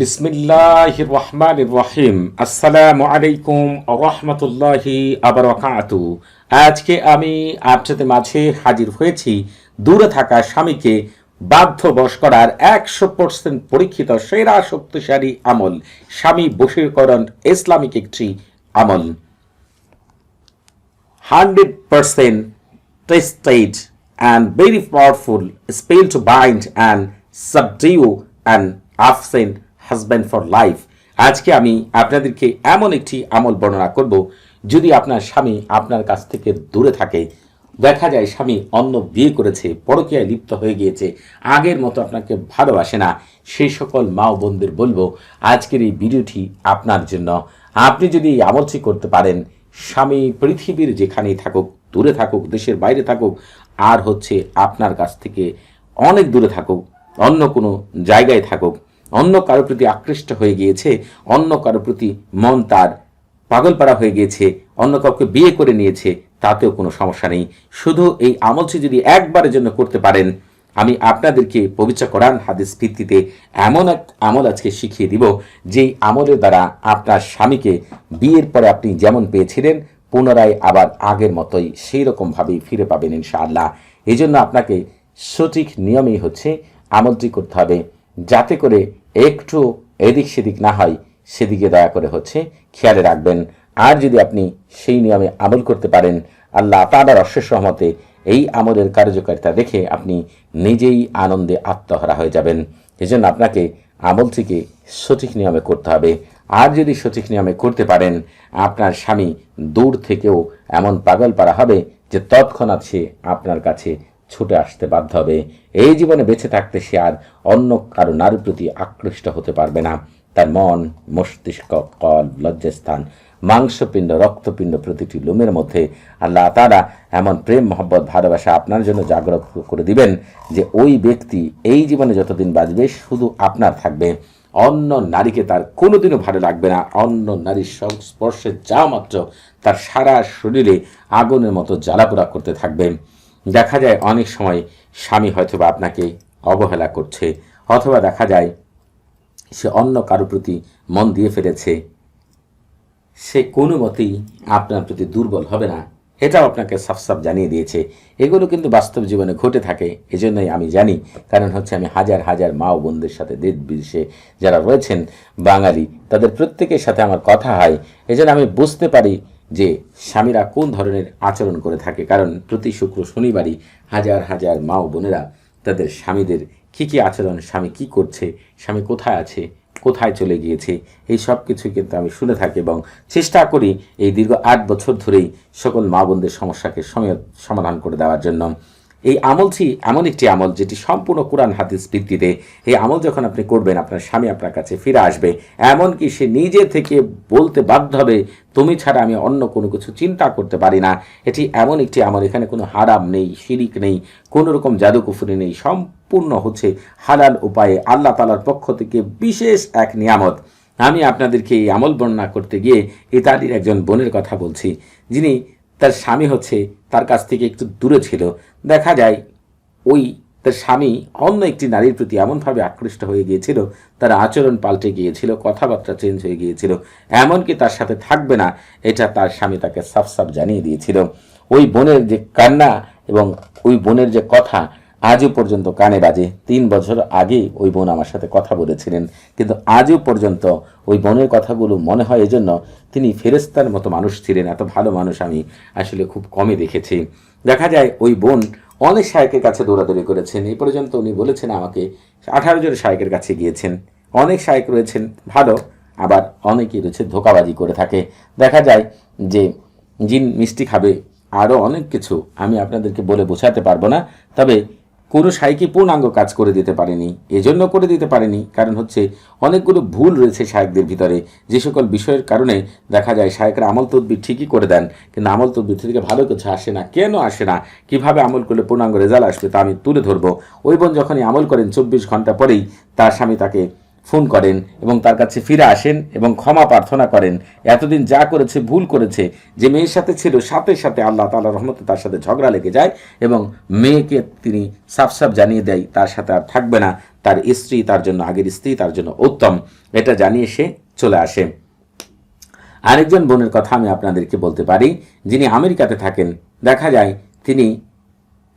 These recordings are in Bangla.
বিসমিল্লাহ রহমান রহিম। আসসালামু আলাইকুম রহমতুল্লাহি আবরকাতু আজকে আমি আপনাদের মাঝে হাজির হয়েছি দূরে থাকা স্বামীকে বাধ্যবশ করার একশো পার্সেন্ট পরীক্ষিত সেরা শক্তিশালী আমল, স্বামী বশীকরণ ইসলামিক একটি আমল। Hundred percent tested and very powerful spell to bind and subdue and absent husband for life আজকে আমি আপনাদেরকে এমন একটি আমল বর্ণনা করব, যদি আপনার স্বামী আপনার কাছ থেকে দূরে থাকে। দেখা যায় স্বামী অন্য বিয়ে করেছে, পরকীয়ায় লিপ্ত হয়ে গিয়েছে, আগের মতো আপনাকে ভালোবাসে না। সেই সকল মা ও বোনদের বলব, আজকের এই ভিডিওটি আপনার জন্য। আপনি যদি এই আমলটি করতে পারেন, স্বামী পৃথিবীর যেখানেই থাকুক, দূরে থাকুক, দেশের বাইরে থাকুক, আর হচ্ছে আপনার কাছ থেকে অনেক দূরে থাকুক, অন্য কোনো জায়গায় থাকুক অন্য কারও প্রতি আকৃষ্ট হয়ে গিয়েছে, অন্য কারও প্রতি মন তার পাগলপাড়া হয়ে গিয়েছে, অন্য কাউকে বিয়ে করে নিয়েছে, তাতেও কোনো সমস্যা নেই। শুধু এই আমলটি যদি একবারের জন্য করতে পারেন, আমি আপনাদেরকে পবিত্র কোরআন হাদিস ভিত্তিতে এমন এক আমল আজকে শিখিয়ে দিব, যেই আমলের দ্বারা আপনার স্বামীকে বিয়ের পরে আপনি যেমন পেয়েছিলেন, পুনরায় আবার আগের মতোই সেই রকমভাবেই ফিরে পাবেন ইনশাআল্লাহ। এই জন্য আপনাকে সঠিক নিয়মেই হচ্ছে আমলটি করতে হবে, যাতে করে একটু এদিক সেদিক না হয়, সেদিকে দয়া করে হচ্ছে খেয়ালে রাখবেন। আর যদি আপনি সেই নিয়মে আমল করতে পারেন, আল্লাহ তাআলার অশেষ রহমতে এই আমলের কার্যকারিতা দেখে আপনি নিজেই আনন্দে আত্মহারা হয়ে যাবেন। এজন্য আপনাকে আমলটিকে সঠিক নিয়মে করতে হবে। আর যদি সঠিক নিয়মে করতে পারেন, আপনার স্বামী দূর থেকেও এমন পাগল পারা হবে যে তৎক্ষণাৎ সে আপনার কাছে ছুটে আসতে বাধ্য হবে। এই জীবনে বেঁচে থাকতে সে আর অন্য কারও নারীর প্রতি আকৃষ্ট হতে পারবে না। তার মন, মস্তিষ্ক, কল, লজ্জাস্থান, মাংসপিণ্ড, রক্তপিণ্ড প্রতিটি লোমের মধ্যে আল্লাহ তারা এমন প্রেম, মহব্বত, ভালোবাসা আপনার জন্য জাগ্রত করে দিবেন যে ওই ব্যক্তি এই জীবনে যতদিন বাঁচবে শুধু আপনার থাকবে। অন্য নারীকে তার কোনোদিনও ভালো লাগবে না। অন্য নারীর সংস্পর্শে যা মাত্র তার সারা শরীরে আগুনের মতো জ্বালাপোড়া করতে থাকবে। দেখা যায় অনেক সময় স্বামী হয়তোবা আপনাকে অবহেলা করছে, অথবা দেখা যায় সে অন্য কারও প্রতি মন দিয়ে ফেলেছে। সে কোনো মতেই আপনার প্রতি দুর্বল হবে না। এটাও আপনাকে সাফ সাফ জানিয়ে দিয়েছে। এগুলো কিন্তু বাস্তব জীবনে ঘটে থাকে, এজন্যই আমি জানি। কারণ হচ্ছে আমি হাজার হাজার মা ও বোনদের সাথে দেশ বিদেশে যারা রয়েছেন, বাঙালি, তাদের প্রত্যেকের সাথে আমার কথা হয়। এজন্য আমি বুঝতে পারি যে স্বামীরা কোন ধরনের আচরণ করে থাকে। কারণ প্রতি শুক্র শনিবারই হাজার হাজার মা ও বোনেরা তাদের স্বামীদের কী কী আচরণ, স্বামী কি করছে, স্বামী কোথায় আছে, কোথায় চলে গিয়েছে, এই সব কিছু কিন্তু আমি শুনে থাকি এবং চেষ্টা করি এই দীর্ঘ আট বছর ধরেই সকল মা বোনদের সমস্যাকে সমাধান করে দেওয়ার জন্য। এই আমলটি এমন একটি আমল যেটি সম্পূর্ণ কোরআন হাদিস ভিত্তিতে। এই আমল যখন আপনি করবেন, আপনার স্বামী আপনার কাছে ফিরে আসবে, এমনকি সে নিজে থেকে বলতে বাধ্য হবে, তুমি ছাড়া আমি অন্য কোনো কিছু চিন্তা করতে পারি না। এটি এমন একটি আমল, এখানে কোনো হারাম নেই, শিরিক নেই, কোনো রকম জাদুকুফুরি নেই, সম্পূর্ণ হচ্ছে হালাল উপায়ে আল্লাহ তালার পক্ষ থেকে বিশেষ এক নিয়ামত। আমি আপনাদেরকে এই আমল বর্ণনা করতে গিয়ে ইতালির একজন বোনের কথা বলছি। যিনি তার স্বামী হচ্ছে তার কাছ থেকে একটু দূরে ছিল। দেখা যায়, ওই তার স্বামী অন্য একটি নারীর প্রতি এমনভাবে আকৃষ্ট হয়ে গিয়েছিল, তার আচরণ পাল্টে গিয়েছিল, কথাবার্তা চেঞ্জ হয়ে গিয়েছিল, এমনকি তার সাথে থাকবে না, এটা তার স্বামী তাকে সাফ সাফ জানিয়ে দিয়েছিল। ওই বোনের যে কান্না এবং ওই বোনের যে কথা আজও পর্যন্ত কানে বাজে। তিন বছর আগে ওই বোন আমার সাথে কথা বলেছিলেন। কিন্তু আজও পর্যন্ত ওই বোনের কথাগুলো মনে হয় এজন্য তিনি ফেরেস্তার মতো মানুষ ছিলেন। এত ভালো মানুষ আমি আসলে খুব কমই দেখেছি। দেখা যায় ওই বোন অনেক শায়কের কাছে দৌড়াদৌড়ি করেছেন। এই পর্যন্ত উনি বলেছেন আমাকে আঠারো জন শায়কের কাছে গিয়েছেন। অনেক শায়ক রয়েছেন, ভালো, আবার অনেকেই রয়েছে ধোকাবাজি করে থাকে। দেখা যায় যে জিন মিষ্টি খাবে আরও অনেক কিছু আমি আপনাদেরকে বলে বোঝাতে পারব না। তবে কোনো সাইকি পূর্ণাঙ্গ কাজ করে দিতে পারেনি, এজন্য করে দিতে পারেনি, কারণ হচ্ছে অনেকগুলো ভুল রয়েছে শায়কদের ভিতরে, যে সকল বিষয়ের কারণে দেখা যায় শায়করা আমল তদ্বির ঠিকই করে দেন, কিন্তু আমল তদ্বির থেকে ভালো কিছু আসে না, কেন আসে না, কীভাবে আমল করলে পূর্ণাঙ্গ রেজাল্ট আসবে তা আমি তুলে ধরবো। ওই বোন যখনই আমল করেন চব্বিশ ঘণ্টা পরেই, তার স্বামী তাকে ফোন করেন এবং তার কাছে ফিরে আসেন এবং ক্ষমা প্রার্থনা করেন। এতদিন যা করেছে, ভুল করেছে, যে মেয়ের সাথে ছিল, সাথে সাথে আল্লাহ তালা রহমতে তার সাথে ঝগড়া লেগে যায় এবং মেয়েকে তিনি সাফ সাফ জানিয়ে দেয়, তার সাথে আর থাকবে না। তার স্ত্রী তার জন্য, আগের স্ত্রী তার জন্য উত্তম। এটা জানিয়ে সে চলে আসে। আরেকজন বোনের কথা আমি আপনাদেরকে বলতে পারি, যিনি আমেরিকাতে থাকেন। দেখা যায় তিনি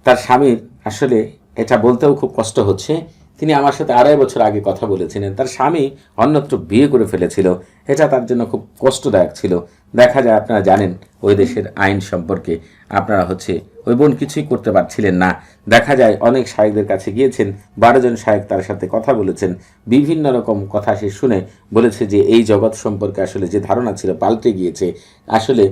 তার স্বামীর আসলে এটা বলতেও খুব কষ্ট হচ্ছে। তিনি আমার সাথে আড়াই বছর আগে কথা বলেছিলেন। তার স্বামী অন্যত্র বিয়ে করে ফেলেছিল। এটা তার জন্য খুব কষ্টদায়ক ছিল। দেখা যায় আপনারা জানেন, ওই দেশের আইন সম্পর্কে আপনারা হচ্ছে ওই বোন কিছুই করতে পারছিলেন না। দেখা যায় অনেক শায়েকদের কাছে গিয়েছেন, বারো জন তার সাথে কথা বলেছেন। বিভিন্ন রকম কথা সে শুনে বলেছে যে, এই জগৎ সম্পর্কে আসলে যে ধারণা ছিল পাল্টে গিয়েছে। আসলে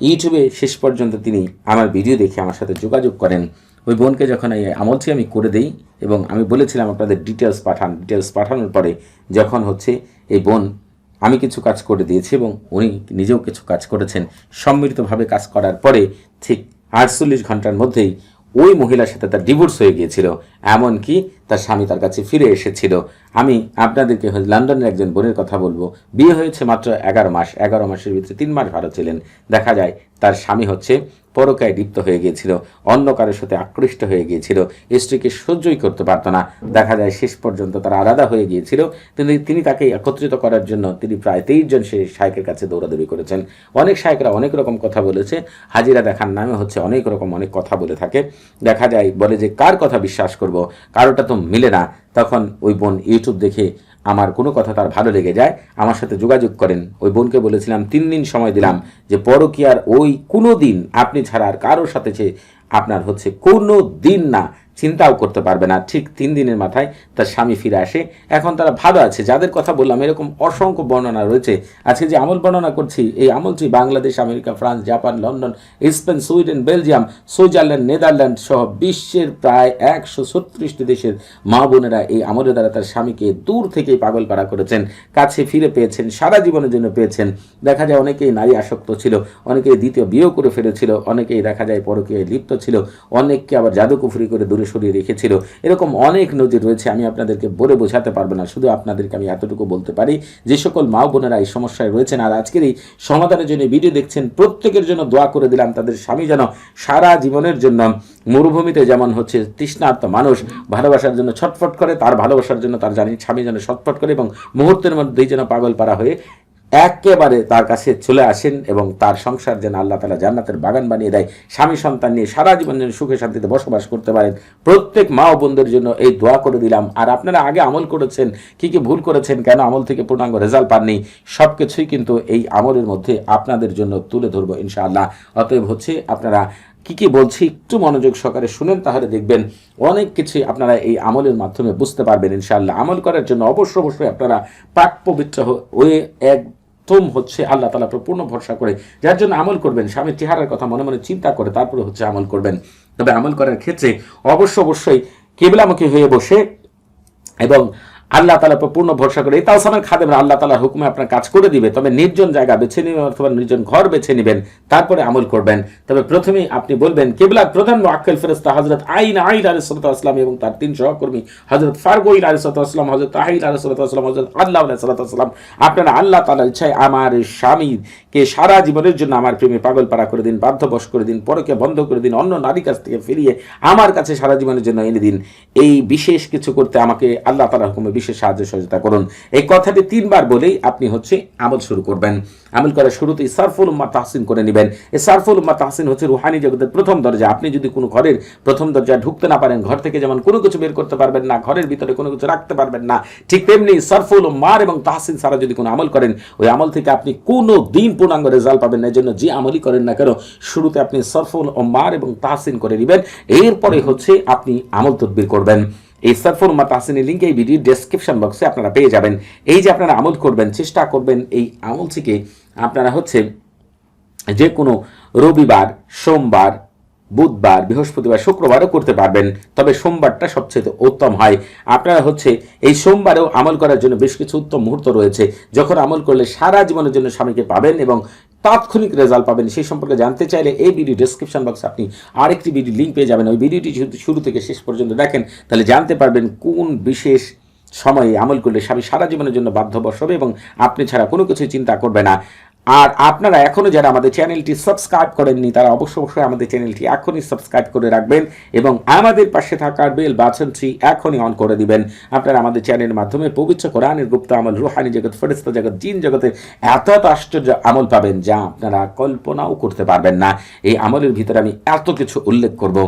ইউটিউবে শেষ পর্যন্ত তিনি আমার ভিডিও দেখে আমার সাথে যোগাযোগ করেন। ওই বোনকে যখন এই আমলটি আমি করে দেই এবং আমি বলেছিলাম আপনাদের ডিটেলস পাঠান ডিটেলস পাঠানোর পরে যখন হচ্ছে এই বোন আমি কিছু কাজ করে দিয়েছি এবং উনি নিজেও কিছু কাজ করেছেন, সম্মিলিতভাবে কাজ করার পরে ঠিক আটচল্লিশ ঘণ্টার মধ্যেই ওই মহিলার সাথে তার ডিভোর্স হয়ে গিয়েছিল। এমনকি তার স্বামী তার কাছে ফিরে এসেছিল। আমি আপনাদেরকে লন্ডনের একজন বোনের কথা বলব। বিয়ে হয়েছে মাত্র এগারো মাস। এগারো মাসের ভিতরে তিন মাস ভালো ছিলেন। দেখা যায় তার স্বামী হচ্ছে পরকায় লিপ্ত হয়ে গিয়েছিল, অন্য কারোর সাথে আকৃষ্ট হয়ে গিয়েছিল, স্ত্রীকে সহ্যই করতে পারত না। দেখা যায় শেষ পর্যন্ত তারা আলাদা হয়ে গিয়েছিল। তিনি তিনি তাকে একত্রিত করার জন্য তিনি প্রায় তেইশ জন সেই শায়কের কাছে দৌড়াদৌড়ি করেছেন। অনেক শায়করা অনেক রকম কথা বলেছে। হাজিরা দেখার নামে হচ্ছে অনেক রকম অনেক কথা বলে থাকে। দেখা যায়, বলে যে, কার কথা বিশ্বাস করব? কারোটা তো মিলে না। তখন ওই বোন ইউটিউব দেখে আমার কোনো কথা তার ভালো লেগে যায়, আমার সাথে যোগাযোগ করেন। ওই বোনকে বলেছিলাম, তিন দিন সময় দিলাম যে পরকিয়ার ওই কোনো দিন আপনি ছাড়া আর কারোর সাথে সে আপনার হচ্ছে কোনো দিন না। চিন্তাও করতে পারবে না। ঠিক তিন দিনের মাথায় তার স্বামী ফিরে আসে। এখন তারা ভালো আছে। যাদের কথা বললাম, এরকম অসংখ্য বর্ণনা রয়েছে। আজকে যে আমল বর্ণনা করছি, এই আমলটি Bangladesh, America, France, Japan, London, Spain, Sweden, Belgium, Switzerland, Netherland সহ বিশ্বের প্রায় একশো ছত্রিশটি দেশের মা বোনেরা এই আমলের দ্বারা তার স্বামীকে দূর থেকেই পাগল পাড়া করেছেন। কাছে ফিরে পেয়েছেন, সারা জীবনের জন্য পেয়েছেন। দেখা যায় অনেকেই নারী আসক্ত ছিল, অনেকেই দ্বিতীয় বিয়েও করে ফেলেছিল, অনেকেই দেখা যায় পরকীয়ায় লিপ্ত ছিল, অনেককে আবার জাদুকুফুরি করে দূরে সরিয়ে রেখেছিল। এরকম অনেক নজির রয়েছে, আমি আপনাদেরকে বলে বোঝাতে পারব না, শুধু আপনাদেরকে আমি এতটুকু বলতে পারি। যে সকল মা বোনেরা এই সমস্যায় রয়েছেন, আর আজকের এই সমাধানের জন্য ভিডিও দেখছেন, প্রত্যেকের জন্য দোয়া করে দিলাম, তাদের স্বামী যেন সারা জীবনের জন্য মরুভূমিতে যেমন হচ্ছে তৃষ্ণার্ত মানুষ, ভালোবাসার জন্য ছটফট করে, তার ভালোবাসার জন্য তার জানি স্বামী যেন ছটফট করে এবং মুহূর্তের মধ্যেই যেন পাগল পারা হয়ে একেবারে তার কাছে চলে আসেন এবং তার সংসার যেন আল্লাহ তালা জান্নাতের বাগান বানিয়ে দেয়, স্বামী সন্তান নিয়ে সারা জীবন যেন সুখে শান্তিতে বসবাস করতে পারেন। প্রত্যেক মা ও বোনদের জন্য এই দোয়া করে দিলাম। আর আপনারা আগে আমল করেছেন, কি কি ভুল করেছেন, কেন আমল থেকে পূর্ণাঙ্গ রেজাল্ট পাননি সব কিছুই কিন্তু এই আমলের মধ্যে আপনাদের জন্য তুলে ধরবো ইনশাআল্লাহ। অতএব হচ্ছে আপনারা কি কি বলছি একটু মনোযোগ সহকারে শুনেন, তাহলে দেখবেন অনেক কিছুই আপনারা এই আমলের মাধ্যমে বুঝতে পারবেন ইনশাআল্লাহ। আমল করার জন্য অবশ্যই অবশ্যই আপনারা পাক পবিত্র হয়ে এক প্রথম হচ্ছে আল্লাহ তালা পূর্ণ ভরসা করে যার জন্য আমল করবেন, স্বামীর চেহারার কথা মনে মনে চিন্তা করে তারপরে হচ্ছে আমল করবেন। তবে আমল করার ক্ষেত্রে অবশ্য অবশ্যই কেবলামুখী হয়ে বসে এবং আল্লাহ তালার উপর পূর্ণ ভরসা করে। এই তাওসামের খাদেমরা আল্লাহ তালার হুকুমে আপনার কাজ করে দিবে, তবে নির্জন জায়গা বেছে নেবেন অথবা নির্জন ঘর বেছে নেবেন, তারপরে আমল করবেন। তবে প্রথমেই আপনি বলবেন, কেবলার প্রধান আক্কেল ফেরস্তা হজরত আইন আইন আলিসাল্লাম এবং তার তিন সহকর্মী হজরত ফারগোইল আলিসাল্লাম হজরত আহিল আলিসাল্লাম হজরত আল্লাহ সাল্লাম আপনারা আল্লাহ তালার ইচ্ছায় আমার স্বামীকে সারা জীবনের জন্য আমার প্রেমে পাগল পাড়া করে দিন, বাধ্যবশ করে দিন, পরকে বন্ধ করে দিন, অন্য নারী কাছ থেকে ফিরিয়ে আমার কাছে সারা জীবনের জন্য এনে দিন। এই বিশেষ কিছু করতে আমাকে আল্লাহ তালা হুকুমে বিশেষ সাহায্য সহযোগিতা করুন। এই কথাটি তিনবার বলেই আপনি হচ্ছে আমল শুরু করবেন। আমল করার শুরুতে সারফুল উম্মা তাহসিন করে নেবেন। এই সারফুল উম্মা তাহসিন হচ্ছে রুহানি জগতের প্রথম দরজা। আপনি যদি কোনো ঘরের প্রথম দরজায় ঢুকতে না পারেন, ঘর থেকে যেমন কোনো কিছু বের করতে পারবেন না, ঘরের ভিতরে কোনো কিছু রাখতে পারবেন না, ঠিক তেমনি সারফুল উম্মার এবং তাহসিন সারা যদি কোনো আমল করেন, ওই আমল থেকে আপনি কোনো দিন পূর্ণাঙ্গ রেজাল্ট পাবেন। না জন্য যে আমলই করেন না কেন, শুরুতে আপনি সরফুল মার এবং তাহসিন করে নেবেন, এরপরে হচ্ছে আপনি আমল তদবির করবেন। এই সরফুল মা তাহসিনের লিঙ্ক এই ভিডিও ডেসক্রিপশন বক্সে আপনারা পেয়ে যাবেন। এই যে আপনারা আমল করবেন, চেষ্টা করবেন, এই আমল থেকে আপনারা হচ্ছে যে কোনো রবিবার, সোমবার বুধবার, বৃহস্পতিবার, শুক্রবারও করতে পারবেন, তবে সোমবারটা সবচেয়ে উত্তম হয়। আপনারা হচ্ছে এই সোমবারেও আমল করার জন্য বেশ কিছু উত্তম মুহূর্ত রয়েছে। যখন আমল করলে সারা জীবনের জন্য স্বামীকে পাবেন এবং তাৎক্ষণিক রেজাল্ট পাবেন, সেই সম্পর্কে জানতে চাইলে এই ভিডিও ডিসক্রিপশন বক্সে আপনি আরেকটি ভিডিও লিঙ্ক পেয়ে যাবেন। ওই ভিডিওটি শুরু থেকে শেষ পর্যন্ত দেখেন, তাহলে জানতে পারবেন কোন বিশেষ সময়ে আমল করলে স্বামী সারা জীবনের জন্য বাধ্যবশ হবে এবং আপনি ছাড়া কোনো কিছু চিন্তা করবে না। আর আপনারা এখনও যারা আমাদের চ্যানেলটি সাবস্ক্রাইব করেননি, তারা অবশ্যই অবশ্যই আমাদের চ্যানেলটি এখনই সাবস্ক্রাইব করে রাখবেন এবং আমাদের পাশে থাকার বেল বাটনটি এখনই অন করে দিবেন। আপনারা আমাদের চ্যানেলের মাধ্যমে পবিত্র কোরআনের গুপ্ত আমল, রুহানি জগৎ ফেরিস্তা জগৎ, জিন জগতের এত এত আশ্চর্য আমল পাবেন যা আপনারা কল্পনাও করতে পারবেন না। এই আমলের ভিতরে আমি এত কিছু উল্লেখ করব।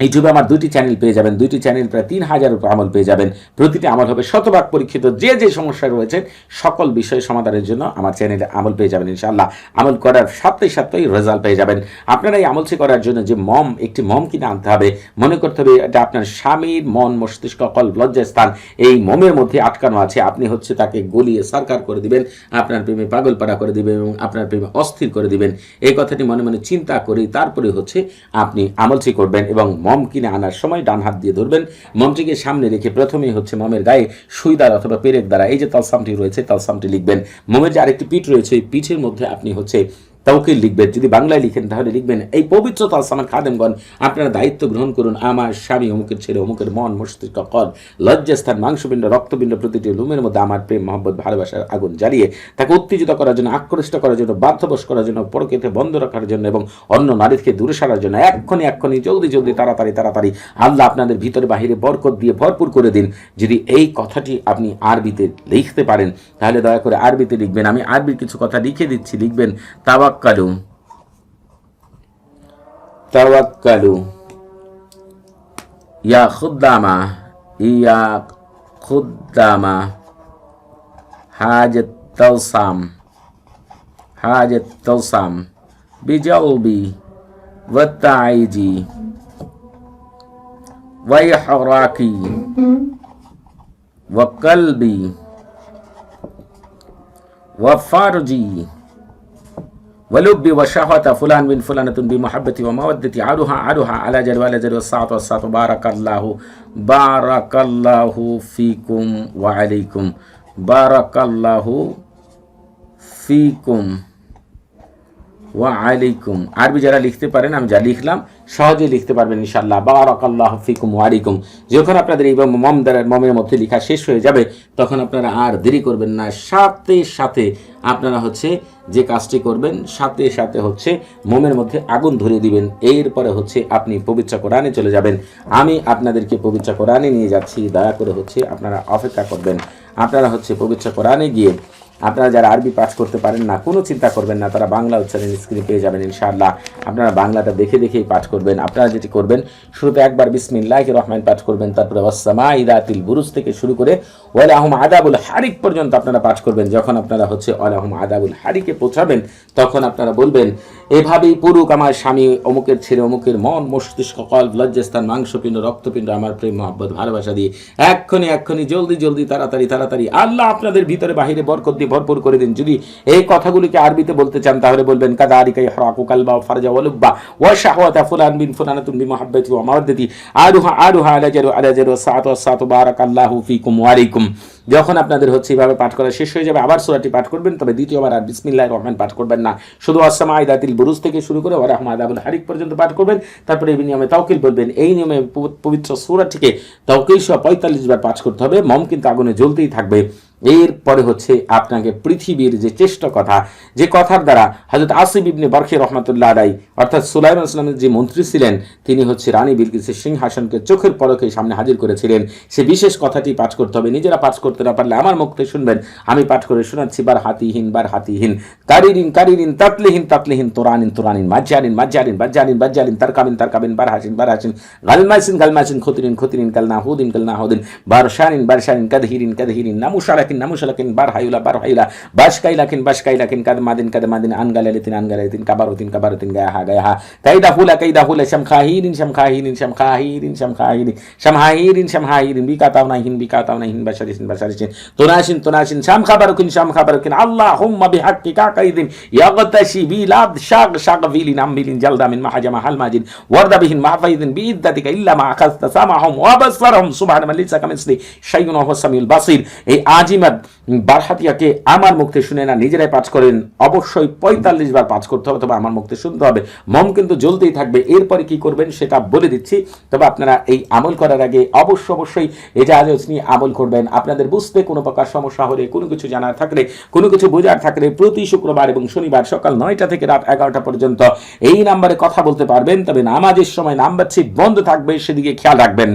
ইউটিউবে আমার দুইটি চ্যানেল পেয়ে যাবেন। দুইটি চ্যানেল প্রায় তিন হাজার উপর আমল পেয়ে যাবেন। প্রতিটি আমল হবে শতভাগ পরীক্ষিত। যে যে সমস্যা রয়েছে সকল বিষয় সমাধানের জন্য আমার চ্যানেলে আমল পেয়ে যাবেন ইনশাআল্লাহ। আমল করার সাথে সাথেই রেজাল্ট পেয়ে যাবেন। আপনারা এই আমলটি করার জন্য যে মম, একটি মম কিনে আনতে হবে, মনে করতে হবে এটা আপনার স্বামীর মন, মস্তিষ্ক, কল, লজ্জাস্থান, এই মমের মধ্যে আটকানো আছে। আপনি হচ্ছে তাকে গলিয়ে সরকার করে দিবেন, আপনার প্রেমে পাগলপাড়া করে দিবেন এবং আপনার প্রেমে অস্থির করে দিবেন। এই কথাটি মনে মনে চিন্তা করে তারপরে হচ্ছে আপনি আমলটি করবেন এবং মম কিনে আনার সময় ডান হাত দিয়ে ধরবেন। মমটিকে সামনে রেখে প্রথমেই হচ্ছে মমের গায়ে সুই দ্বারা অথবা পেরেক দ্বারা, এই যে তালসামটি রয়েছে, তালসামটি লিখবেন। মমের যে আরেকটি পিঠ রয়েছে পিঠের মধ্যে আপনি হচ্ছে তৌকিল লিখবেন, যদি বাংলায় লিখেন তাহলে লিখবেন, এই পবিত্র তালসামের খাদেমগণ, আপনারা দায়িত্ব গ্রহণ করুন, আমার স্বামী অমুকের ছেলে, অমুকের মন, মস্তিষ্ক, কল, লজ্জাস্থান, মাংসপিণ্ড, রক্তপিণ্ড প্রতিটি লুমের মধ্যে আমার প্রেম, মহব্বত, ভালোবাসার আগুন জ্বালিয়ে তাকে উত্তেজিত করার জন্য আকৃষ্ট করার জন্য, বাধ্যবশ করার জন্য, পরকেতে বন্ধ রাখার জন্য এবং অন্য নারীকে দূরে সারার জন্য এক্ষণি এক্ষণে জলদি জলদি, তাড়াতাড়ি তাড়াতাড়ি, আল্লাহ আপনাদের ভিতরে বাহিরে বরকত দিয়ে ভরপুর করে দিন। যদি এই কথাটি আপনি আরবিতে লিখতে পারেন, তাহলে দয়া করে আরবিতে লিখবেন। আমি আরবির কিছু কথা লিখে দিচ্ছি, লিখবেন తవక్కలు తవక్కలు యా ఖుద్దామా యా ఖుద్దామా حاجة توسام حاجة توسام بجلبي والتعيجي وإحراكي وقلبي وفرجي ولبي وشهوة فلان من فلانة بمحبتي ومودتي. عرها عرها على جل وعلى جل والساعة والساعة. بارك الله بارك الله فيكم وعليكم. بارك الله فيكم. ওয়া আলাইকুম আরবি যারা লিখতে পারেন, আমি যা লিখলাম সহজে লিখতে পারবেন ইনশাল্লাহ বারাকাল্লাহ ফিকুম ওয়ালাইকুম যখন আপনাদের এই মম দ্বারা মমের মধ্যে লেখা শেষ হয়ে যাবে, তখন আপনারা আর দেরি করবেন না। সাথে সাথে আপনারা হচ্ছে যে কাজটি করবেন, সাথে সাথে হচ্ছে মোমের মধ্যে আগুন ধরিয়ে দিবেন। এরপরে হচ্ছে আপনি পবিত্র কোরআনে চলে যাবেন। আমি আপনাদেরকে পবিত্র কোরআনে নিয়ে যাচ্ছি। দয়া করে হচ্ছে আপনারা অপেক্ষা করবেন। আপনারা হচ্ছে পবিত্র কোরআনে গিয়ে আপনারা যারা আরবি পাঠ করতে পারেন না, কোনো চিন্তা করবেন না, তারা বাংলা উচ্চারণ স্ক্রিনে পেয়ে যাবেন ইনশাআল্লাহ। আপনারা বাংলাটা দেখে দেখেই পাঠ করবেন। আপনারা যেটি করবেন, শুরুতে একবার বিসমিল্লাহ রহমান পাঠ করবেন, তারপরে ওয়াসামা ইদাতিল বুরুজ থেকে শুরু করে ওয়াল আহম আদাবুল হারিক পর্যন্ত আপনারা পাঠ করবেন। যখন আপনারা হচ্ছে ওয়াল আহম আদাবুল হারিকে পৌঁছাবেন, তখন আপনারা বলবেন, এভাবেই পুরুক আমার স্বামী, অমুকের ছেলে, অমুকের মন, মস্তিষ্ক কল লজ্জাস্থান, মাংসপিণ্ড, রক্তপিণ্ড, আমার প্রেম, মহব্বত, ভালোবাসা দিয়ে এক্ষণি এক্ষণি জলদি জলদি, তাড়াতাড়ি তাড়াতাড়ি, আল্লাহ আপনাদের ভিতরে বাহিরে বরকত দিয়ে ভরপুর করে দিন। যদি এই কথাগুলিকে আরবিতে বলতে চান, তাহলে বলবেন কাদা আরিকাই হরাকু কালবা ফারজা ওয়ালুব্বা ওয়া শাহওয়াতা ফুলান বিন ফুলানাতুন বি মুহাব্বতি ওয়া মাওয়াদ্দাতি আরুহা আরুহা আলাজারু আলাজারু সাআতু সাআতু বারাকাল্লাহু ফিকুম ওয়া আলাইকুম। যখন আপনাদের হচ্ছে এইভাবে পাঠ করা শেষ হয়ে যাবে, আবার সূরাটি পাঠ করবেন, তবে দ্বিতীয়বার আর বিসমিল্লাহির রহমান পাঠ করবেন না। শুধু আসামা আইদাতিল বুরুজ থেকে শুরু করে ওয়া রাহমাদাবুল হারিক পর্যন্ত পাঠ করবেন। তারপরে এই নিয়মে তাওকিল বলবেন, এই নিয়মে পবিত্র সূরাটিকে তাওকিল সহ পঁয়তাল্লিশ বার পাঠ করতে হবে। মম কিন্তু আগুনে জ্বলতেই থাকবে। এরপরে হচ্ছে আপনাকে পৃথিবীর যে চেষ্ট কথা, যে কথার দ্বারা হজরত আসিফ ইবনে বরখে রহমতুল্লাহ আলাই অর্থাৎ সুলাইমান ইসলামের যে মন্ত্রী ছিলেন, তিনি হচ্ছে রানী বিলকিসের সিংহাসনকে চোখের পলকে সামনে হাজির করেছিলেন। সে বিশেষ কথাটি পাঠ করতে হবে। নিজেরা পাঠ করতে না পারলে আমার মুখতে শুনবেন। আমি পাঠ করে শোনাচ্ছি, বার হাতিহীন বার হাতিহীন। কারিরিন কারিরিন, তাতলিহীন তাতলিহীন, তোরানিন তোরানিন মাজ্জারিন মাজ্জারিন বাজ্জারিন বাজ্জারিন তারকাবিন তারকাবিন, বার হাসিন বার হাসিন। গালমাসিন গালমাসিন খতিরিন খতিরিন কালনা হুদিন কালনা হুদিন বারশানিন বারশানিন, কাদহিরিন কাদহিরিন নামুশালাকিন নামুশালাকিন বার হাইলা বার হাইলা বাশকাইলাকিন বাশকাইলাকিন কাদমাদিন কাদমাদিন আনগালালিতিন আনগালালিতিন কাবারুতিন কাবারুতিন গায়াহা গায়াহা কাইদা হুলা কাইদা হুলা শামখাহিরিন শামখাহিরিন শামখাহিরিন শামখাহিরিন শামহাহিরিন শামহাহিরিন বিকাতাওনাহিন বিকাতাওনাহিন বাশারিসিন বাশারিসিন তুনাশিন তুনাশিন শাম খাবারুকিন শাম খাবারুকিন। আল্লাহুম্মা বিহাক্কিকা কাইদিন ইয়াগতাশি বিলাদ শাগ শাগ ফিলিন আমবিলিন জালদামিন মাহাজামা হালমাজিন ওয়ারদাবিহিন মাহফাইদিন বিইদ্দাতিকা ইল্লা মা আখাযতা সামাহুম ওয়া বাসসারহুম সুবহান মান লিসা কামিসলি শাইউন ওয়া হুয়াস সামিউল বাসির। এই আজিম কালিমাত বারহাতিয়াকে আমার মুক্তি শুনে না, নিজেরাই পাঠ করেন, অবশ্যই পঁয়তাল্লিশ বার পাঠ করতে হবে, তবে আমার মুক্তি শুনতে হবে। মম কিন্তু জ্বলতেই থাকবে, এরপরে কি করবেন সেটা বলে দিচ্ছি। তবে আপনারা এই আমল করার আগে অবশ্য অবশ্যই এজাহাজ নিয়ে আমল করবেন। আপনাদের বুঝতে কোনো প্রকার সমস্যা হলে, কোনো কিছু জানার থাকলে, কোনো কিছু বোঝার থাকলে প্রতি শুক্রবার এবং শনিবার সকাল নয়টা থেকে রাত এগারোটা পর্যন্ত এই নাম্বারে কথা বলতে পারবেন। তবে নামাজের সময় নাম্বার ছিট বন্ধ থাকবে, সেদিকে খেয়াল রাখবেন।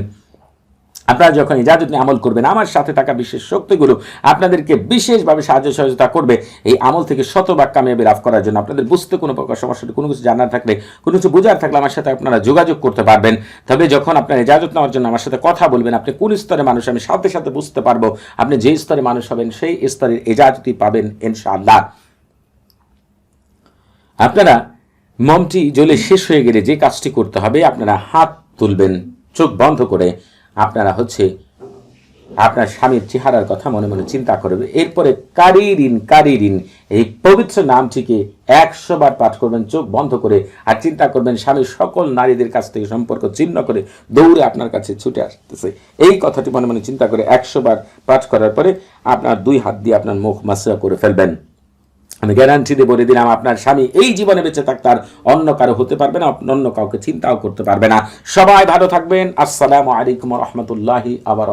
আপনারা যখন ইজাজত নিয়ে আমল করবেন, আমার সাথে থাকা বিশেষ শক্তিগুলো আপনাদেরকে বিশেষভাবে সাহায্য সহযোগিতা করবে এই আমল থেকে শতভাগ কামিয়াবি লাভ করার জন্য। আপনাদের বুঝতে কোনো প্রকার সমস্যা কোনো কিছু জানার থাকলে, কোনো কিছু বোঝার থাকলে আমার সাথে আপনারা যোগাযোগ করতে পারবেন। তবে যখন আপনার ইজাজত নেওয়ার জন্য আমার সাথে কথা বলবেন, আপনি কোন স্তরে মানুষ আমি সাথে সাথে বুঝতে পারব আপনি যে স্তরে মানুষ হবেন, সেই স্তরের ইজাজতই পাবেন ইনশাআল্লাহ। আপনারা মমটি জ্বলে শেষ হয়ে গেলে যে কাজটি করতে হবে, আপনারা হাত তুলবেন, চোখ বন্ধ করে আপনারা হচ্ছে আপনার স্বামীর চেহারার কথা মনে মনে চিন্তা করবে। এরপরে কারি ঋণ কারি ঋণ এই পবিত্র নামটিকে একশো বার পাঠ করবেন, চোখ বন্ধ করে, আর চিন্তা করবেন স্বামীর সকল নারীদের কাছ থেকে সম্পর্ক চিহ্ন করে দৌড়ে আপনার কাছে ছুটে আসতেছে। এই কথাটি মনে মনে চিন্তা করে একশো বার পাঠ করার পরে আপনার দুই হাত দিয়ে আপনার মুখ মাসা করে ফেলবেন। আমি গ্যারান্টি দিয়ে বলে দিলাম আপনার স্বামী এই জীবনে বেঁচে থাকতে আর অন্য কারও হতে পারবে না, অন্য কাউকে চিন্তাও করতে পারবে না। সবাই ভালো থাকবেন। আসসালামু আলাইকুম রহমতুল্লাহি আবার